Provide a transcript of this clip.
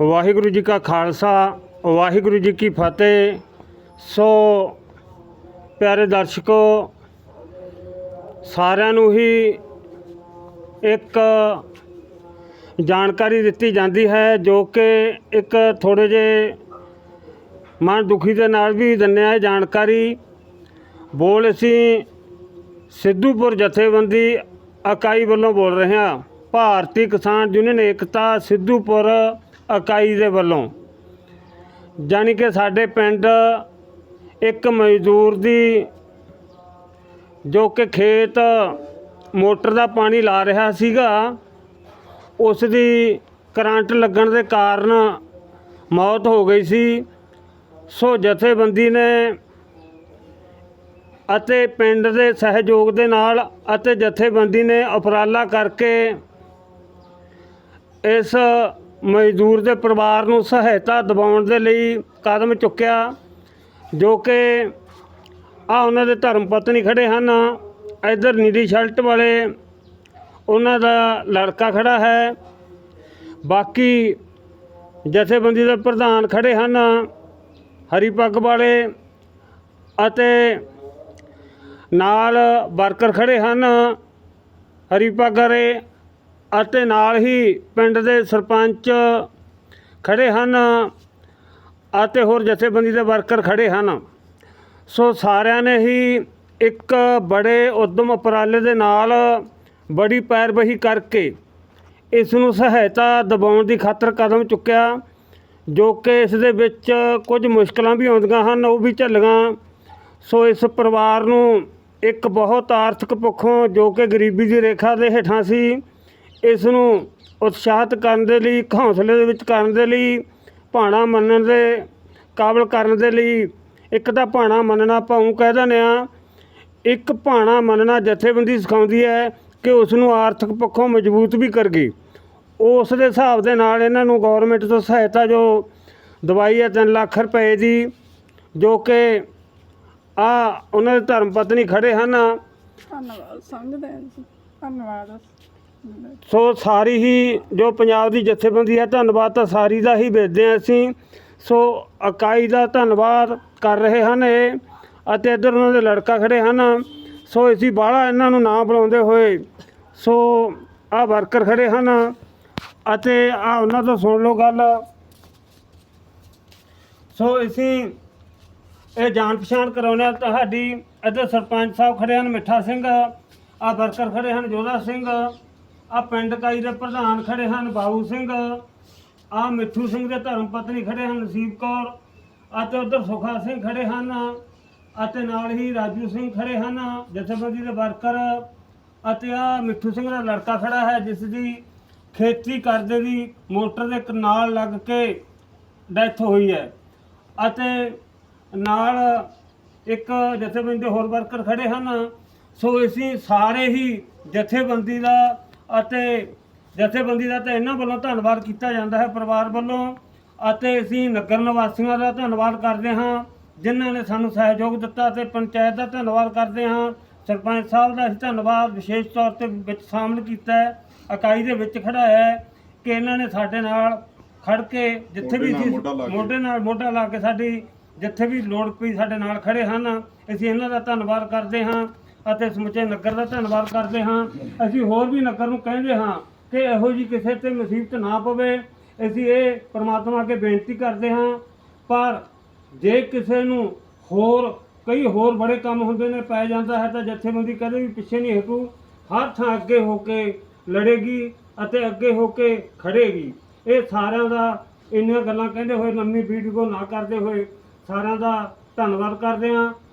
ਵਾਹਿਗੁਰੂ ਜੀ ਕਾ ਖਾਲਸਾ, ਵਾਹਿਗੁਰੂ ਜੀ ਕੀ ਫਤਿਹ। ਸੋ ਪਿਆਰੇ ਦਰਸ਼ਕੋ, ਸਾਰਿਆਂ ਨੂੰ ਹੀ ਇੱਕ ਜਾਣਕਾਰੀ ਦਿੱਤੀ ਜਾਂਦੀ ਹੈ, ਜੋ ਕਿ ਇੱਕ ਥੋੜੇ ਜੇ ਮਨ ਦੁਖੀ ਦੇ ਨਾਲ ਵੀ ਦਿੰਦੇ ਆ ਜਾਣਕਾਰੀ। ਬੋਲ ਅਸੀਂ ਸਿੱਧੂਪੁਰ ਜਥੇਬੰਦੀ ਇਕਾਈ ਵੱਲੋਂ ਬੋਲ ਰਹੇ ਹਾਂ। ਭਾਰਤੀ ਕਿਸਾਨ ਯੂਨੀਅਨ ਏਕਤਾ ਸਿੱਧੂਪੁਰ ਇਕਾਈ ਦੇ ਵੱਲੋਂ। ਜਾਣੀ ਕਿ ਸਾਡੇ ਪਿੰਡ ਇੱਕ ਮਜ਼ਦੂਰ ਦੀ, ਜੋ ਕਿ ਖੇਤ ਮੋਟਰ ਦਾ ਪਾਣੀ ਲਾ ਰਿਹਾ ਸੀਗਾ ਉਸ ਦੀ ਕਰੰਟ ਲੱਗਣ ਦੇ ਕਾਰਨ ਮੌਤ ਹੋ ਗਈ ਸੀ। ਸੋ ਜਥੇਬੰਦੀ ਨੇ ਅਤੇ ਪਿੰਡ ਦੇ ਸਹਿਯੋਗ ਦੇ ਨਾਲ ਅਤੇ ਜਥੇਬੰਦੀ ਨੇ ਉਪਰਾਲਾ ਕਰਕੇ ਇਸ ਮਜ਼ਦੂਰ ਦੇ ਪਰਿਵਾਰ ਨੂੰ ਸਹਾਇਤਾ ਦਿਵਾਉਣ ਦੇ ਲਈ ਕਦਮ ਚੁੱਕਿਆ, ਜੋ ਕਿ ਆ ਉਹਨਾਂ ਦੇ ਧਰਮ ਪਤਨੀ ਖੜੇ ਹਨ। ਇਧਰ ਨੀਲੀ ਸ਼ਰਟ ਵਾਲੇ ਉਹਨਾਂ ਦਾ ਲੜਕਾ ਖੜਾ ਹੈ। ਬਾਕੀ ਜਥੇਬੰਦੀ ਦੇ ਪ੍ਰਧਾਨ ਖੜੇ ਹਨ, ਹਰੀ ਪੱਗ ਵਾਲੇ ਅਤੇ ਨਾਲ ਵਰਕਰ ਖੜੇ ਹਨ। ਹਰੀ ਪੱਗ ਵਾਲੇ ਅਤੇ ਨਾਲ ਹੀ ਪਿੰਡ ਦੇ ਸਰਪੰਚ ਖੜੇ ਹਨ ਅਤੇ ਹੋਰ ਜਥੇਬੰਦੀ ਦੇ ਵਰਕਰ ਖੜੇ ਹਨ। ਸੋ ਸਾਰਿਆਂ ਨੇ ਹੀ ਇੱਕ ਬੜੇ ਉਦਮ ਉਪਰਾਲੇ ਦੇ ਨਾਲ ਬੜੀ ਪੈਰਵਹੀ ਕਰਕੇ ਇਸ ਨੂੰ ਸਹਾਇਤਾ ਦਿਵਾਉਣ ਦੀ ਖਾਤਰ ਕਦਮ ਚੁੱਕਿਆ, ਜੋ ਕਿ ਇਸ ਦੇ ਵਿੱਚ ਕੁਝ ਮੁਸ਼ਕਲਾਂ ਵੀ ਆਉਂਦੀਆਂ ਹਨ, ਉਹ ਵੀ ਝੱਲੀਆਂ। ਸੋ ਇਸ ਪਰਿਵਾਰ ਨੂੰ ਇੱਕ ਬਹੁਤ ਆਰਥਿਕ ਪੱਖੋਂ ਜੋ ਕਿ ਗਰੀਬੀ ਦੀ ਰੇਖਾ ਦੇ ਹੇਠਾਂ ਸੀ ਇਸ ਨੂੰ ਉਤਸ਼ਾਹਿਤ ਕਰਨ ਦੇ ਲਈ ਇੱਕ ਹੌਸਲੇ ਦੇ ਵਿੱਚ ਕਰਨ ਦੇ ਲਈ, ਭਾਣਾ ਮੰਨਣ ਦੇ, ਕਾਬਲ ਕਰਨ ਦੇ ਲਈ ਇੱਕ ਤਾਂ ਭਾਣਾ ਮੰਨਣਾ ਭਾਉ ਕਹਿ ਦਿੰਦੇ ਆ ਇੱਕ ਭਾਣਾ ਮੰਨਣਾ ਜਥੇਬੰਦੀ ਸਿਖਾਉਂਦੀ ਹੈ ਕਿ ਉਸ ਨੂੰ ਆਰਥਿਕ ਪੱਖੋਂ ਮਜ਼ਬੂਤ ਵੀ ਕਰ ਗਈ। ਉਸ ਦੇ ਹਿਸਾਬ ਦੇ ਨਾਲ ਇਹਨਾਂ ਨੂੰ ਗਵਰਨਮੈਂਟ ਤੋਂ ਸਹਾਇਤਾ ਜੋ ਦਵਾਈ ਹੈ 3 ਲੱਖ ਰੁਪਏ ਦੀ, ਜੋ ਕਿ ਆ ਉਹਨਾਂ ਦੇ ਧਰਮ ਪਤਨੀ ਖੜੇ ਹਨ। ਧੰਨਵਾਦ, ਸਮਝਦੇ ਹਾਂ ਜੀ ਧੰਨਵਾਦ। ਸੋ ਸਾਰੀ ਹੀ ਜੋ ਪੰਜਾਬ ਦੀ ਜਥੇਬੰਦੀ ਹੈ, ਧੰਨਵਾਦ ਤਾਂ ਸਾਰੀ ਦਾ ਹੀ ਵੇਚਦੇ ਹਾਂ ਅਸੀਂ। ਸੋ ਇਕਾਈ ਦਾ ਧੰਨਵਾਦ ਕਰ ਰਹੇ ਹਨ ਇਹ ਅਤੇ ਇੱਧਰ ਉਹਨਾਂ ਦੇ ਲੜਕਾ ਖੜੇ ਹਨ। ਸੋ ਅਸੀਂ ਬਾਹਲਾ ਇਹਨਾਂ ਨੂੰ ਨਾ ਬੁਲਾਉਂਦੇ ਹੋਏ ਸੋ ਆ ਵਰਕਰ ਖੜੇ ਹਨ ਅਤੇ ਆ ਉਹਨਾਂ ਤੋਂ ਸੁਣ ਲਓ ਗੱਲ। ਸੋ ਅਸੀਂ ਇਹ ਜਾਣ ਪਛਾਣ ਕਰਾਉਂਦੇ ਹਾਂ। ਤੁਹਾਡੀ ਇੱਧਰ ਸਰਪੰਚ ਸਾਹਿਬ ਖੜੇ ਹਨ, ਮਿੱਠਾ ਸਿੰਘ। ਆ ਵਰਕਰ ਖੜੇ ਹਨ, ਜੋਧਾ ਸਿੰਘ। ਆ ਪਿੰਡ ਕਾਈ ਦੇ ਪ੍ਰਧਾਨ ਖੜੇ ਹਨ ਬਾਬੂ ਸਿੰਘ, ਆ ਮਿੱਠੂ ਸਿੰਘ ਦੇ ਧਰਮ ਪਤਨੀ ਖੜੇ ਹਨ ਨਸੀਬ ਕੌਰ ਅਤੇ ਉਧਰ ਸੁਖਾ ਸਿੰਘ ਖੜੇ ਹਨ ਅਤੇ ਨਾਲ ਹੀ ਰਾਜੂ ਸਿੰਘ ਖੜੇ ਹਨ, ਜਥੇਬੰਦੀ ਦੇ ਵਰਕਰ ਅਤੇ ਆ ਮਿੱਠੂ ਸਿੰਘ ਦਾ ਲੜਕਾ ਖੜਾ ਹੈ ਜਿਸ ਦੀ ਖੇਤੀ ਕਰਦੇ ਦੀ ਮੋਟਰ ਦੇ ਨਾਲ ਲੱਗ ਕੇ ਡੈਥ ਹੋਈ ਹੈ। ਅਤੇ ਨਾਲ ਇੱਕ ਜਥੇਬੰਦੀ ਦੇ ਹੋਰ ਵਰਕਰ ਖੜੇ ਹਨ, ਸੋ ਅਸੀਂ ਸਾਰੇ ਹੀ ਜਥੇਬੰਦੀ ਦਾ ਅਤੇ ਜਥੇਬੰਦੀ ਦਾ ਤਾਂ ਇਹਨਾਂ ਵੱਲੋਂ ਧੰਨਵਾਦ ਕੀਤਾ ਜਾਂਦਾ ਹੈ ਪਰਿਵਾਰ ਵੱਲੋਂ ਅਤੇ ਅਸੀਂ ਨਗਰ ਨਿਵਾਸੀਆਂ ਦਾ ਧੰਨਵਾਦ ਕਰਦੇ ਹਾਂ ਜਿਨ੍ਹਾਂ ਨੇ ਸਾਨੂੰ ਸਹਿਯੋਗ ਦਿੱਤਾ ਤੇ ਪੰਚਾਇਤ ਦਾ ਧੰਨਵਾਦ ਕਰਦੇ ਹਾਂ। ਸਰਪੰਚ ਸਾਹਿਬ ਦਾ ਅਸੀਂ ਧੰਨਵਾਦ ਵਿਸ਼ੇਸ਼ ਤੌਰ ਤੇ ਵਿੱਚ ਸ਼ਾਮਲ ਕੀਤਾ ਹੈ। ਇਕਾਈ ਦੇ ਵਿੱਚ ਖੜਾਇਆ ਹੈ ਕਿ ਇਹਨਾਂ ਨੇ ਸਾਡੇ ਨਾਲ ਖੜ ਕੇ ਜਿੱਥੇ ਵੀ ਅਸੀਂ। ਮੋਢੇ ਨਾਲ ਮੋਢਾ ਲਾ ਕੇ ਸਾਡੀ ਜਿੱਥੇ ਵੀ ਲੋੜ ਪਈ ਸਾਡੇ ਨਾਲ ਖੜੇ ਹਨ। ਅਸੀਂ ਇਹਨਾਂ ਦਾ ਧੰਨਵਾਦ ਕਰਦੇ ਹਾਂ। ਅਤੇ ਸਮੁੱਚੇ ਨਗਰ ਦਾ ਧੰਨਵਾਦ ਕਰਦੇ ਹਾਂ। ਅਸੀਂ ਹੋਰ ਵੀ ਨਗਰ ਨੂੰ ਕਹਿੰਦੇ ਹਾਂ ਕਿ ਇਹੋ ਜੀ ਕਿਸੇ ਤੇ ਮੁਸੀਬਤ ਨਾ ਪਵੇ। ਅਸੀਂ ਇਹ ਪ੍ਰਮਾਤਮਾ ਅੱਗੇ ਬੇਨਤੀ ਕਰਦੇ ਹਾਂ। ਪਰ ਜੇ ਕਿਸੇ ਨੂੰ ਹੋਰ, ਕਈ ਹੋਰ ਬੜੇ ਕੰਮ ਹੁੰਦੇ ਨੇ, ਪੈ ਜਾਂਦਾ ਹੈ ਤਾਂ ਜਥੇਬੰਦੀ ਕਦੇ ਵੀ ਪਿੱਛੇ ਨਹੀਂ ਹਟੂ। ਹਰ ਥਾਂ ਅੱਗੇ ਹੋ ਕੇ ਲੜੇਗੀ ਅਤੇ ਅੱਗੇ ਹੋ ਕੇ ਖੜੇਗੀ ਇਹ ਸਾਰਿਆਂ ਦਾ ਇੰਨੀਆਂ ਗੱਲਾਂ ਕਹਿੰਦੇ ਹੋਏ ਲੰਮੀ ਵੀਡੀਓ ਨਾ ਕਰਦੇ ਹੋਏ ਸਾਰਿਆਂ ਦਾ ਧੰਨਵਾਦ ਕਰਦੇ ਹਾਂ।